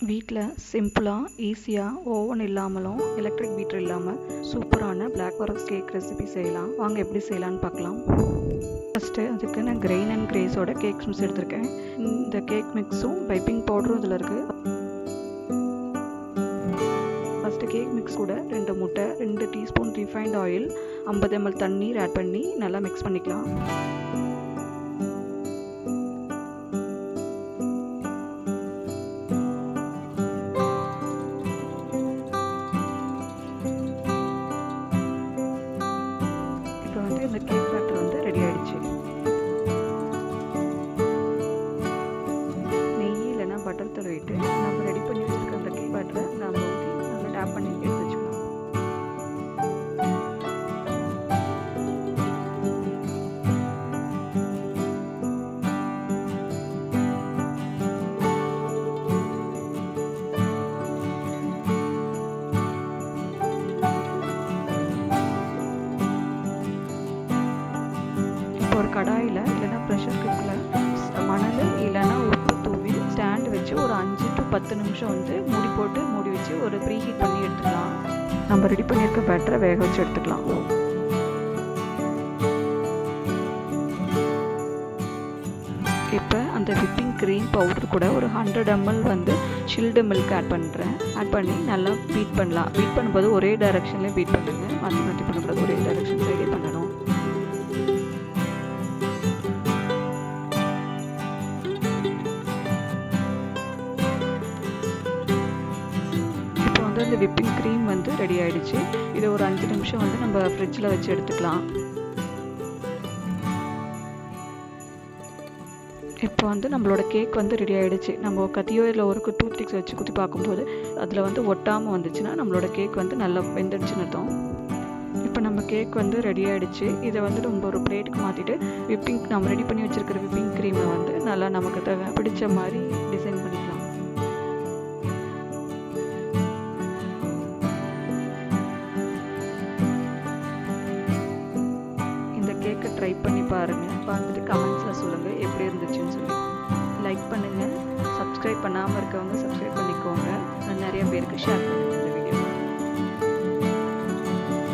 வீட்டில் சிம்பிளாக ஈஸியாக ஓவன் இல்லாமலும் எலக்ட்ரிக் பீட்டர் இல்லாமல் சூப்பரான பிளாக் ஃபாரஸ்ட் கேக் ரெசிபி செய்யலாம். வாங்க எப்படி செய்யலான்னு பார்க்கலாம். ஃபஸ்ட்டு அதுக்கு நான் கிரெயின் அண்ட் கிரேஸோட கேக் மிக்ஸ் எடுத்திருக்கேன். இந்த கேக் மிக்ஸும் பைப்பிங் பவுடரும் இதில் இருக்குது ஃபஸ்ட்டு கேக் மிக்ஸ் கூட ரெண்டு முட்டை ரெண்டு டீஸ்பூன் ரிஃபைண்ட் ஆயில் ஐம்பது எம்எல் தண்ணீர் ஆட் பண்ணி நல்லா மிக்ஸ் பண்ணிக்கலாம். பட்டர் தடவிட்டு நம்ம ரெடி பண்ணி வச்சுருக்க அந்த கேக் பட்டரை நம்ம ஊற்றி நம்ம டேப் பண்ணி எடுத்து வச்சுக்கலாம். இப்போ ஒரு கடாயில் இல்லைன்னா ப்ரெஷர் குக்கரில் பத்து நிமிஷம் வந்து மூடி போட்டு மூடி வச்சு ஒரு ப்ரீ ஹீட் பண்ணி எடுத்துக்கலாம். நம்ம ரெடி பண்ணியிருக்க பேட்டரை வேக வச்சு எடுத்துக்கலாம். இப்போ அந்த விப்பிங் க்ரீம் பவுடர் கூட ஒரு ஹண்ட்ரட் எம்எல் வந்து சில்டு மில்க் ஆட் பண்ணுறேன் ஆட் பண்ணி நல்லா பீட் பண்ணலாம். பீட் பண்ணும்போது ஒரே டைரக்ஷன்லேயே பீட் பண்ணுங்கள் மாற்றி மாற்றி பண்ணக்கூடாது ஒரே டைரக்ஷன்லேயே சைடே பண்ணணும். வந்து அந்த விப்பிங் க்ரீம் வந்து ரெடி ஆயிடுச்சு. இதை ஒரு அஞ்சு நிமிஷம் வந்து நம்ம ஃப்ரிட்ஜில் வச்சு எடுத்துக்கலாம். இப்போ வந்து நம்மளோட கேக் வந்து ரெடி ஆகிடுச்சு நம்ம கத்தியோ இல்லை ஒரு டூத் ஸ்டிக்ஸ் வச்சு குத்தி பார்க்கும்போது அதில் வந்து ஒட்டாமல் வந்துச்சுன்னா நம்மளோட கேக் வந்து நல்லா வெந்துடுச்சுன்னு அர்த்தம். இப்போ நம்ம கேக் வந்து ரெடி ஆகிடுச்சு இதை வந்து நம்ம ஒரு பிளேட்டுக்கு மாற்றிட்டு விப்பிங் நம்ம ரெடி பண்ணி வச்சுருக்கிற விப்பிங் க்ரீமை வந்து நல்லா நமக்கு தேவை பிடிச்ச மாதிரி டிசைன் பண்ணிக்கலாம். கேக்கை ட்ரை பண்ணி பாருங்கள் பார்த்துட்டு கமெண்ட்ஸில் சொல்லுங்கள் எப்படி இருந்துச்சுன்னு சொல்லி. லைக் பண்ணுங்கள் சப்ஸ்கிரைப் பண்ணாமல் இருக்கவங்க சப்ஸ்கிரைப் பண்ணிக்கோங்க. நிறைய பேருக்கு ஷேர்